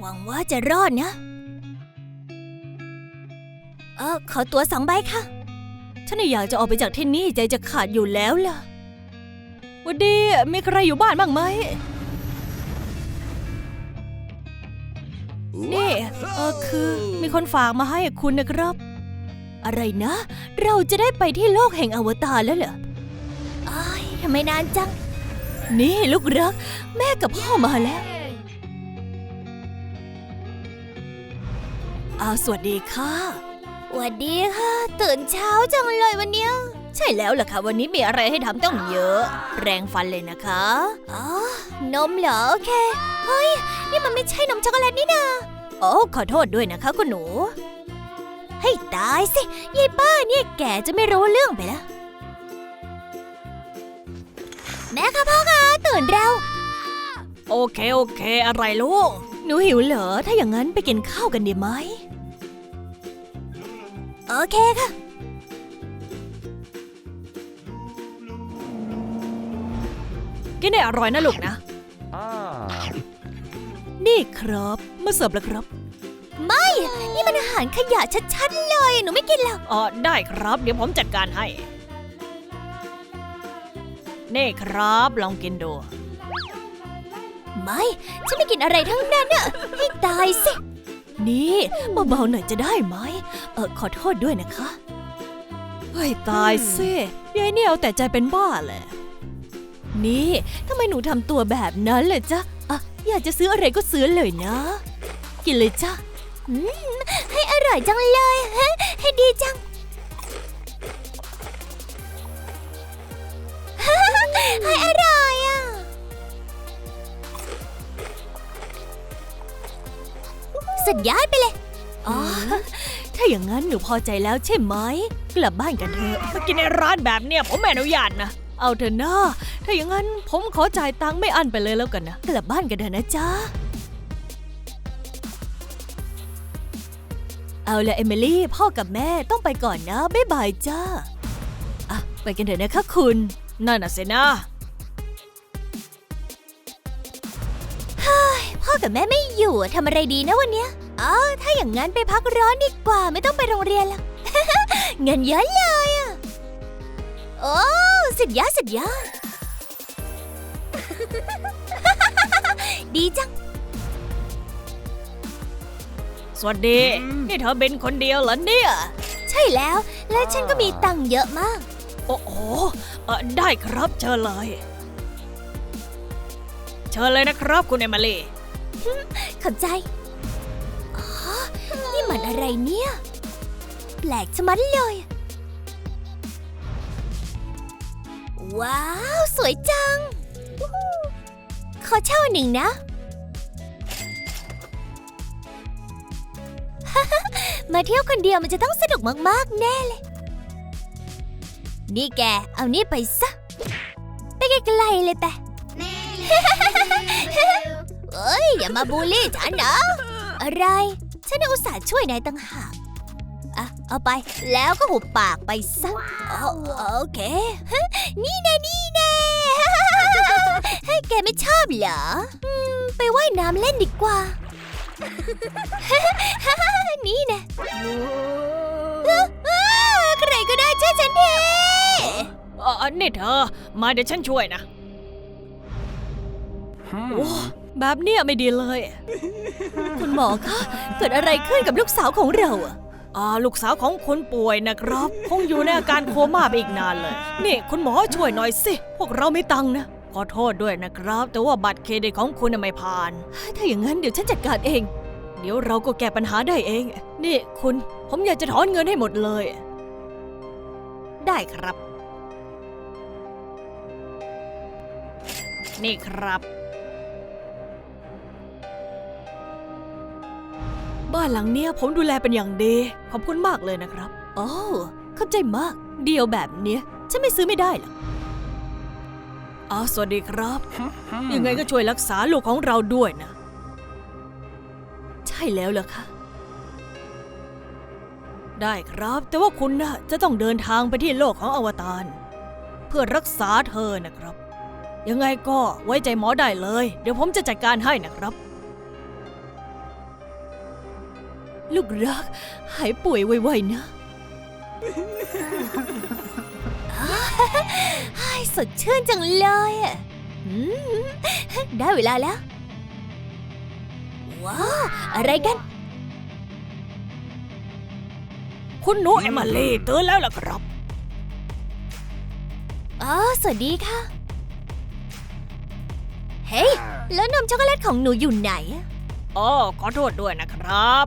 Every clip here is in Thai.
หวังว่าจะรอดนะ เออขอตัวสองใบค่ะ ฉันน่ะอยากจะออกไปจากที่นี่ใจจะขาดอยู่แล้วล่ะวันดีมีใครอยู่บ้านบ้างไหม นี่เออคือมีคนฝากมาให้คุณนะครับ อะไรนะ เราจะได้ไปที่โลกแห่งอวตารแล้วเหรออ้ายทำไมนานจัง นี่ลูกรัก แม่กับพ่อมาแล้ว อ้าวสวัสดีค่ะสวัสดีค่ะ ตื่นเช้าจังเลยวันเนี้ย ใช่แล้วล่ะค่ะ วันนี้มีอะไรให้ทำต้องเยอะ แรงฟันเลยนะคะอ๋อนมเหรอโอเค เฮ้ย นี่มันไม่ใช่นมช็อกโกแลตนี่นาโอ้ขอโทษด้วยนะคะคุณหนู ให้ตายสิยายป้าเนี่ยแกจะไม่รู้เรื่องไปแล้ว แม่คะพ่อคะตื่นเร็วโอเค โอเค อะไรลูก หนูหิวเหรอ ถ้าอย่างนั้นไปกินข้าวกันดีไหม โอเคค่ะ กินได้อร่อยนะลูกนะ Ah. นี่ครับมาเสิร์ฟแล้วครับ ไม่ นี่มันอาหารขยะชัดๆเลย หนูไม่กินหรอกอ๋อได้ครับ เดี๋ยวผมจัดการให้ นี่ครับลองกินดู ไม่ ฉันไม่กินอะไรทั้งนั้นน่ะให้ตายสิ นี่เบาๆหน่อยจะได้ไหม เออขอโทษด้วยนะคะ เฮ้ยตายสิยายเนี่ยเอาแต่ใจเป็นบ้าแหละ นี่ทำไมหนูทำตัวแบบนั้นเลยจ๊ะอะอยากจะซื้ออะไรก็ซื้อเลยนะ กินเลยจ้ะอืมให้อร่อยจังเลยฮะให้ดีจัง ให้อร่อยอะ สุดยอดไปเลย อ๋อ ถ้าอย่างนั้นหนูพอใจแล้วใช่ไหม กลับบ้านกันเถอะ มากินในร้านแบบเนี้ยผมไม่อนุญาตนะ เอาเถอะนะถ้าอย่างนั้นผมขอจ่ายตังค์ไม่อั้นไปเลยแล้วกันนะ กลับบ้านกันเถอะนะจ๊ะ เอาละเอมิลี่พ่อกับแม่ต้องไปก่อนนะ บ๊ายบายจ้า อะ ไปกันเถอะนะคะคุณ นั่นน่ะสินะพ่อกับแม่ไม่อยู่ทำอะไรดีนะวันเนี้ย อ๋อ ถ้าอย่างนั้นไปพักร้อนดีกว่าไม่ต้องไปโรงเรียนแล้วเงินเยอะเลยอะโอ้สุดยอดสุดยอด ดีจัง สวัสดีนี่เธอเป็นคนเดียวเหรอเนี่ย ใช่แล้ว และฉันก็มีตังค์เยอะมาก โอ้โหเอ่อได้ครับเชิญเลย เชิญเลยนะครับคุณเอมิลี่ ขอบใจอ๋อนี่ มันอะไรเนี่ย แปลกชะมัดเลย ว้าว สวยจัง ขอเช่าหนึ่งนะ มาเที่ยวคนเดียวมันจะต้องสนุกมาก ๆ แน่เลย นี่แก เอานี่ไปซะ ไปไกลๆเลยไปเอ้ย อย่ามาบูลลี่ฉันนะอะไร ฉันน่ะอุตส่าห์ช่วยนายตั้งหากอะเอาไปแล้วก็หุบปากไปซะเอาโอเค นี่แน่นี่แน่ให้แกไม่ชอบเหรออืมไปว่ายน้ำเล่นดีกว่า นี่น่อ้าวใครก็ได้ช่วยฉันทีอ๋อนี่เธอ มาเดี๋ยวฉันช่วยนะโอ้ แบบเนี้ยไม่ดีเลย คุณหมอคะเกิดอะไรขึ้นกับลูกสาวของเราอะอ่าลูกสาวของคุณป่วยนะครับ คงอยู่ในอาการโคม่าไปอีกนานเลย นี่คุณหมอช่วยหน่อยสิ พวกเราไม่ตังค์นะ ขอโทษด้วยนะครับ แต่ว่าบัตรเครดิตของคุณน่ะไม่ผ่าน ถ้าอย่างนั้นเดี๋ยวฉันจัดการเอง เดี๋ยวเราก็แก้ปัญหาได้เอง นี่คุณ ผมอยากจะถอนเงินให้หมดเลย ได้ครับ นี่ครับ บ้านหลังเนี้ยผมดูแลเป็นอย่างดี ขอบคุณมากเลยนะครับ โอ้เข้าใจมาก เดียวแบบเนี้ยฉันไม่ซื้อไม่ได้หรอกอ๋อสวัสดีครับ ยังไงก็ช่วยรักษาลูกของเราด้วยนะ ใช่แล้วเหรอคะ ได้ครับ แต่ว่าคุณน่ะจะต้องเดินทางไปที่โลกของอวตาร เพื่อรักษาเธอนะครับ ยังไงก็ไว้ใจหมอได้เลย เดี๋ยวผมจะจัดการให้นะครับ ลูกรัก หายป่วยไวๆนะอ้ายสดชื่นจังเลยอะอืมได้เวลาแล้ว ว้าวอะไรกัน คุณหนูเอมิลี่ตื่นแล้วล่ะครับ อ๋อ สวัสดีค่ะ เฮ้ย แล้วนมช็อกโกแลตของหนูอยู่ไหนอะ อ๋อขอโทษด้วยนะครับ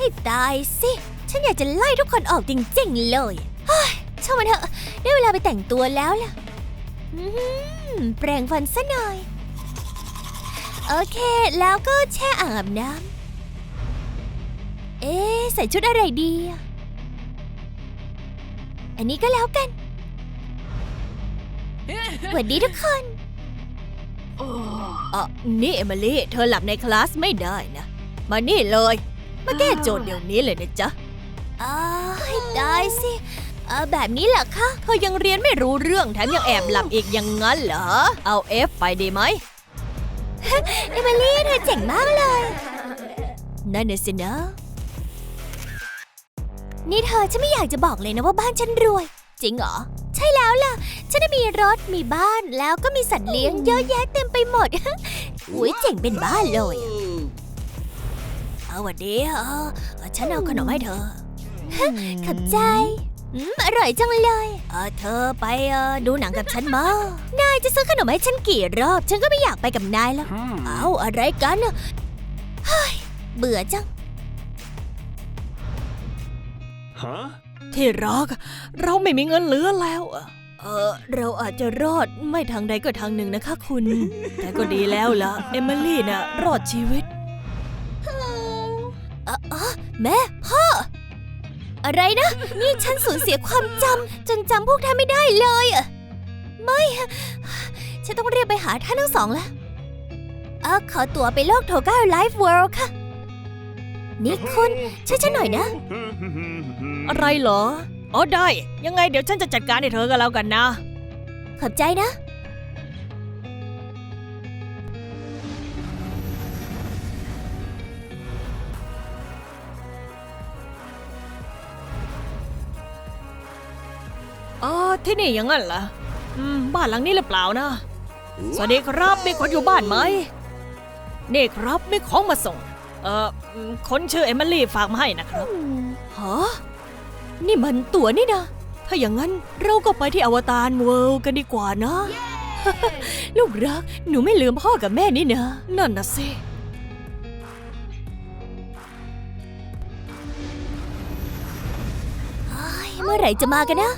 ให้ตายสิ ฉันอยากจะไล่ทุกคนออกจริงๆเลยเฮ้ยช่างมันเถอะ ได้เวลาไปแต่งตัวแล้วล่ะอืมแปรงฟันซะหน่อย โอเค แล้วก็แช่อ่างอาบน้ำ เอ๊ะ ใส่ชุดอะไรดี อันนี้ก็แล้วกัน สวัสดีทุกคน อะนี่เอมิลี่ เธอหลับในคลาสไม่ได้นะ มานี่เลย มาแก้โจทย์เดี๋ยวนี้เลยนะจ๊ะอ้าวให้ตายสิเออแบบนี้เหรอคะเธอยังเรียนไม่รู้เรื่องแถมยังแอบหลับอีกอย่างงั้นเหรอ เอาเอฟไปดีไหม เอมิลี่เธอเจ๋งมากเลย นั่นน่ะสินะ นี่เธอฉันไม่อยากจะบอกเลยนะว่าบ้านฉันรวย จริงเหรอ ใช่แล้วล่ะ ฉันน่ะมีรถมีบ้านแล้วก็มีสัตว์เลี้ยงเยอะแยะเต็มไปหมด อุ้ยเจ๋งเป็นบ้านเลย อะเอาหวัดดีเออฉันเอาขนมให้เธอขอบใจอืมอร่อยจังเลย เออเธอไปเออดูหนังกับฉันมานายจะซื้อขนมให้ฉันกี่รอบ ฉันก็ไม่อยากไปกับนายแล้ว เอาอะไรกันน่ะเฮ้ยเบื่อจัง Huh? ที่รักเราไม่มีเงินเหลือแล้วอะเออเราอาจจะรอดไม่ทางใดก็ทางหนึ่งนะคะคุณ แต่ก็ดีแล้วล่ะ เอมิลี่น่ะ รอดชีวิตเอ อเออแม่พ่อ อะไรนะ นี่ฉันสูญเสียความจำจนจำพวกท่านไม่ได้เลยอะไม่อะฉันต้องเรียกไปหาท่านทั้งสองแล้วเออขอตั๋วไปโลกโทก้าไลฟ์เวิลด์ค่ะ นี่คุณช่วยฉันหน่อยนะ อะไรเหรอ อ๋อได้ ยังไงเดี๋ยวฉันจะจัดการให้เธอก็แล้วกันนะ ขอบใจนะ ที่นี่อย่างนั้นเหรออืมบ้านหลังนี้หรือเปล่านะ สวัสดีครับมีคนอยู่บ้านไหมนี่ครับมีของมาส่ง เอ่ออืมคนชื่อเอมิลี่ฝากมาให้นะครับฮะนี่มันตั๋วนี่นะ ถ้าอย่างนั้นเราก็ไปที่อวตารเวิลด์กันดีกว่านะ ลูกรัก หนูไม่ลืมพ่อกับแม่นี่นะ นั่นนะสิเฮ้ยเมื่อไหร่จะมากันนะ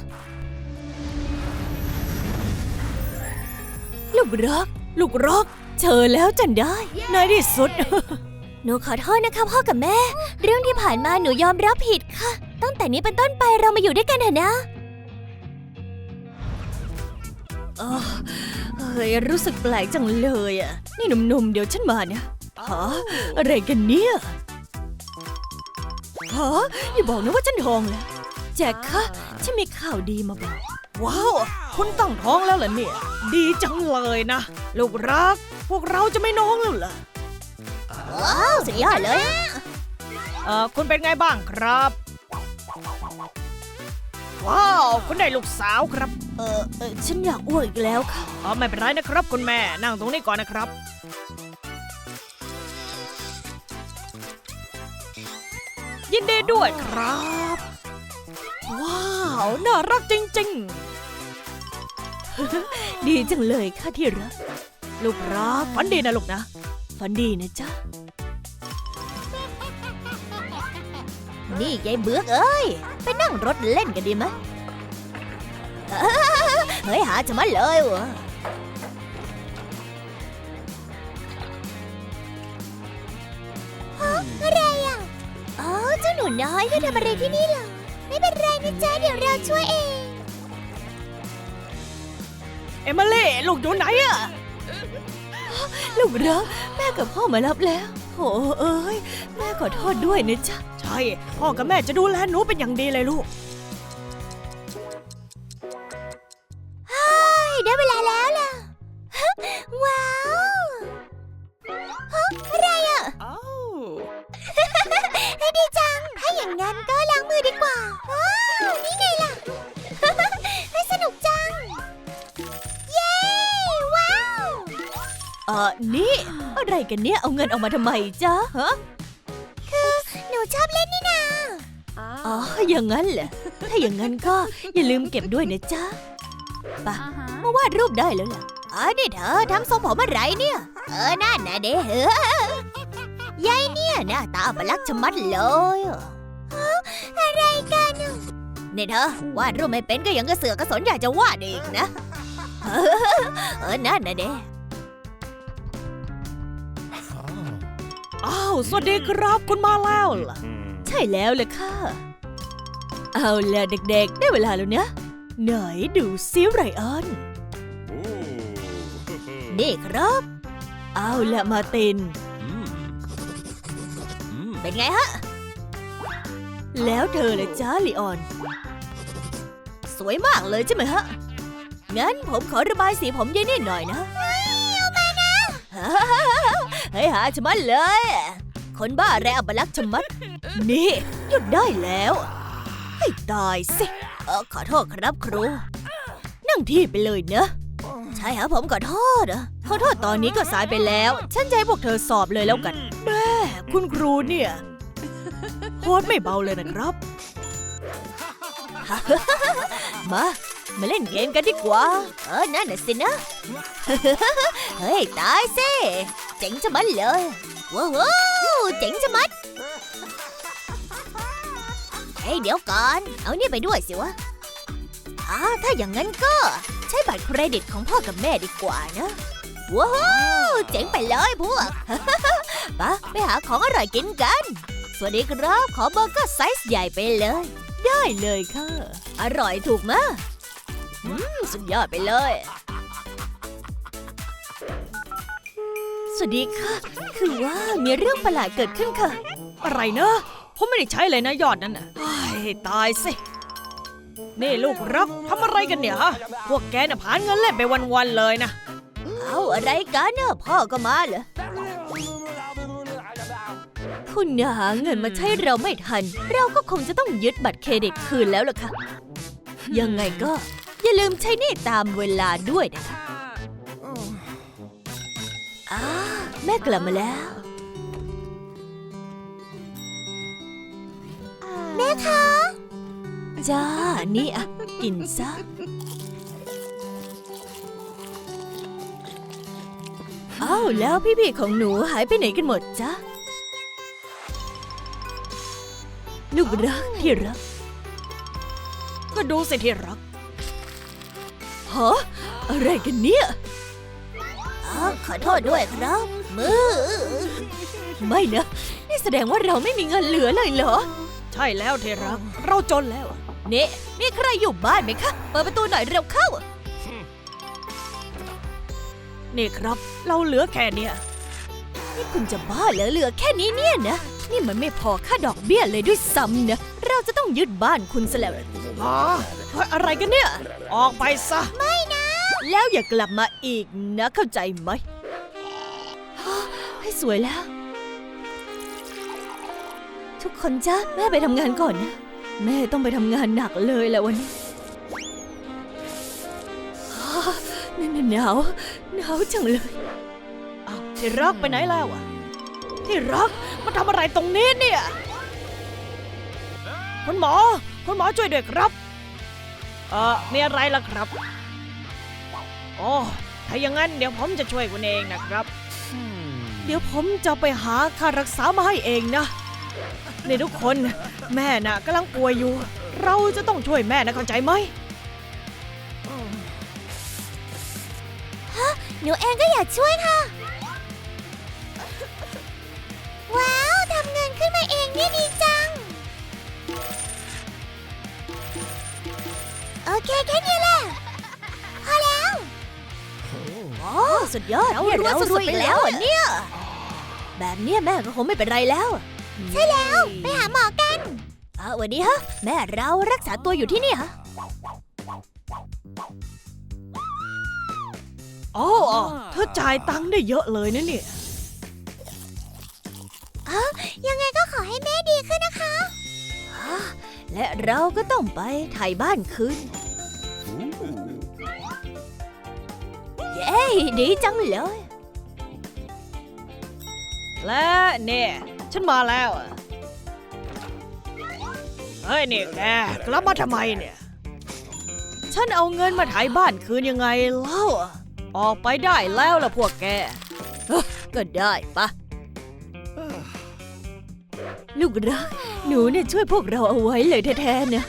ลูกรัก ลูกรัก เจอแล้วจันได้ในที่สุด หนูขอโทษนะคะพ่อกับแม่ เรื่องที่ผ่านมาหนูยอมรับผิดค่ะ ตั้งแต่นี้เป็นต้นไปเรามาอยู่ด้วยกันเถอะนะเออเฮ้ยรู้สึกแปลกจังเลยอะ นี่หนุ่มๆ เดี๋ยวฉันมาเนี่ยฮะอะไรกันเนี่ยฮะอย่าบอกนะว่าฉันท้องแล้วแจ็คคะฉันมีข่าวดีมาบอก ว้าว คุณตั้งท้องแล้วเหรอเนี่ย ดีจังเลยนะ ลูกรัก พวกเราจะไม่น้องแล้วเหรอว้าวสุดยอดเลยอะเออคุณเป็นไงบ้างครับ ว้าว คุณได้ลูกสาวครับ เออเออฉันอยากอ้วกอีกแล้วค่ะอ๋อไม่เป็นไรนะครับคุณแม่นั่งตรงนี้ก่อนนะครับ ยินดีด้วยครับ ว้าว น่ารักจริง ๆ ดีจังเลยค่ะที่รัก ลูกรักฝันดีนะลูกนะ ฝันดีนะจ๊ะ นี่ยายเบือกเอ้ย ไปนั่งรถเล่นกันดีไหมะเอ้อเฮ้ยหาจะมาเลยวะอะไรอะ อ๋อเจ้าหนูน้อยเธอทำอะไรที่นี่เหรอ ไม่เป็นไรนะจ๊ะ เดี๋ยวเราช่วยเอง เอมิลี่ลูกอยู่ไหนอะลูกรักแม่กับพ่อมารับแล้วโอ้เอ้ยแม่ขอโทษด้วยนะจ๊ะ ใช่ พ่อกับแม่จะดูแลหนูเป็นอย่างดีเลยลูก กันเนี่ย เอาเงินออกมาทำไมจ๊ะฮะ คือหนูชอบเล่นนี่นาอ๋อ อย่างนั้นเหรอ ถ้าอย่างนั้นก็อย่าลืมเก็บด้วยนะจ๊ะไปะมาวาดรูปได้แล้วล่ะอ๋อนี่เธอทำทรงผมอะไรเนี่ย เออนั่นนะเด้เฮ้ยายเนี่ยหน้าตาประลักษณ์ชะมัดเลยอะไรกันนี่เธอวาดรูปไม่เป็นก็ยังกระเสือกกระสนอยากจะวาดอีกนะ เออนั่นนะเด้ สวัสดีครับคุณมาแล้วล่ะ ใช่แล้วเลยค่ะ เอาละเด็กๆ ได้เวลาแล้วเนี่ยไหนดูซิไรอันนี่ครับ เอาละมาร์ติน เป็นไงฮะ แล้วเธอเลยจ้าลีออน สวยมากเลยใช่ไหมฮะ งั้นผมขอระบายสีผมยายนี่หน่อยนะเอามานะเฮ้ยหาชะมัดเลย คนบ้าอะไรอับลักชะมัด นี่หยุดได้แล้ว ให้ตายสิเออขอโทษครับครู นั่งที่ไปเลยเนอะใช่ฮะผมขอโทษอะขอโทษตอนนี้ก็สายไปแล้ว ฉันจะให้พวกเธอสอบเลยแล้วกันแม่คุณครูเนี่ยโคตรไม่เบาเลยนะครับ มา มาเล่นเกมกันดีกว่า เออ นั่นน่ะสินะ เฮ้ย ตายสิเจ๋งชะมัดเลย ว้าว เจ๋งชะมัด เฮ้ยเดี๋ยวก่อน เอานี่ไปด้วยสิวะอ่าถ้าอย่างนั้นก็ใช้บัตรเครดิตของพ่อกับแม่ดีกว่านะ ว้าวเจ๋งไปเลยพวกปะไปหาของอร่อยกินกัน สวัสดีครับ ขอเบอร์เกอร์ไซส์ใหญ่ไปเลย ได้เลยค่ะ อร่อยถูกมะอืม สุดยอดไปเลย วัสดีค่ะ คือว่ามีเรื่องประหลาดเกิดขึ้นค่ะ อะไรเนอะผมไม่ได้ใช้เลยนะยอดนั้นน่ะไอ้ยตายสิ นี่ลูกรักทำอะไรกันเนี่ยฮะ พวกแกน่ะผ่านเงินเล่นไปวันๆเลยนะ เอาอะไรกันเนอะพ่อก็มาเหรอ คุณหาเงินมาใช้เราไม่ทัน เราก็คงจะต้องยึดบัตรเครดิตคืนแล้วล่ะค่ะ ยังไงก็ อย่าลืมใช้หนี่ตามเวลาด้วยนะคะอ้า แม่กลับมาแล้ว แม่คะ จ้า นี่อะ กินซะ อ้าวแล้วพี่ๆของหนูหายไปไหนกันหมดจ๊ะลูกรักที่รัก ก็ดูสิที่รักฮะอะไรกันเนี่ย ขอโทษด้วยครับ มือ ไม่นะนี่แสดงว่าเราไม่มีเงินเหลือเลยเหรอ ใช่แล้วที่รัก เราจนแล้วอะนี่มีใครอยู่บ้านไหมคะ เปิดประตูหน่อยเร็วเข้า นี่ครับ เราเหลือแค่เนี้ยนี่คุณจะบ้าเหรอเหลือแค่นี้เนี่ยนะ นี่มันไม่พอค่าดอกเบี้ยเลยด้วยซ้ำนะ เราจะต้องยึดบ้านคุณซะแล้วฮะเฮ้ยอะไรกันเนี่ย ออกไปซะ แล้วอย่ากลับมาอีกนะเข้าใจไหมฮะให้สวยแล้ว ทุกคนจ้าแม่ไปทำงานก่อนนะ แม่ต้องไปทำงานหนักเลยแหละวันนี้ฮะนี่นหนาวหนาวจังเลยอ้าวที่รักไปไหนแล้วอะที่รักมาทำอะไรตรงนี้เนี่ยคุณหมอคุณหมอช่วยด้วยครับ เอ่อมีอะไรล่ะครับ โอ้ถ้าอย่างนั้นเดี๋ยวผมจะช่วยคุณเองนะครับ เดี๋ยวผมจะไปหาค่ารักษามาให้เองนะนี่ทุกคน แม่น่ะกำลังป่วยอยู่ เราจะต้องช่วยแม่นะเข้าใจไหมหนูเองก็อยากช่วยค่ะ ว้าวทำเงินขึ้นมาเองนี่ดีจัง โอเคแค่นี้แหละ สุดยอดเรานี่รวยเราสุดๆรวยไปไปแล้แล้ววอะเนี่ย แบบเนี้ยแม่ก็คงไม่เป็นไรแล้ว ใช่แล้ว ไปหาหมอกันเอาวันนี้ฮะ แม่เรารักษาตัวอยู่ที่นี่ฮะอ๋ออ๋อเธอจ่ายตังค์ได้เยอะเลยนะเนี่ยยังไงก็ขอให้แม่ดีขึ้นนะคะฮและเราก็ต้องไปถ่ายบ้านคืน เย้ ดีจังเลย และเนี่ย ฉันมาแล้วอะเฮ้ยนี่แกกลับมาทำไมเนี่ย ฉันเอาเงินมาถ่ายบ้านคืนยังไงเล่าอะออกไปได้แล้วล่ะพวกแกก็ได้ปะ ลูกรัก หนูเนี่ยช่วยพวกเราเอาไว้เลยแท้ๆนะ